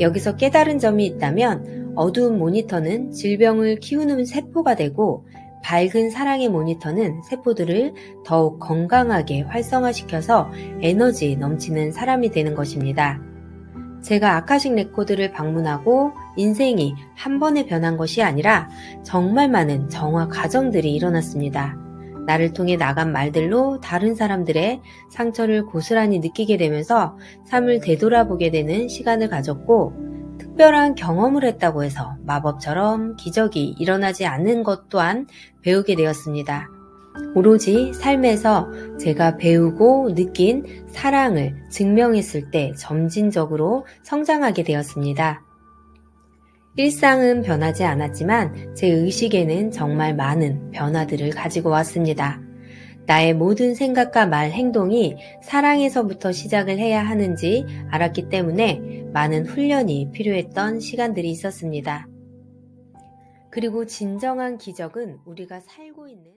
여기서 깨달은 점이 있다면 어두운 모니터는 질병을 키우는 세포가 되고 밝은 사랑의 모니터는 세포들을 더욱 건강하게 활성화시켜서 에너지 넘치는 사람이 되는 것입니다. 제가 아카식 레코드를 방문하고 인생이 한 번에 변한 것이 아니라 정말 많은 정화 과정들이 일어났습니다. 나를 통해 나간 말들로 다른 사람들의 상처를 고스란히 느끼게 되면서 삶을 되돌아보게 되는 시간을 가졌고 특별한 경험을 했다고 해서 마법처럼 기적이 일어나지 않는 것 또한 배우게 되었습니다. 오로지 삶에서 제가 배우고 느낀 사랑을 증명했을 때 점진적으로 성장하게 되었습니다. 일상은 변하지 않았지만 제 의식에는 정말 많은 변화들을 가지고 왔습니다. 나의 모든 생각과 말, 행동이 사랑에서부터 시작을 해야 하는지 알았기 때문에 많은 훈련이 필요했던 시간들이 있었습니다. 그리고 진정한 기적은 우리가 살고 있는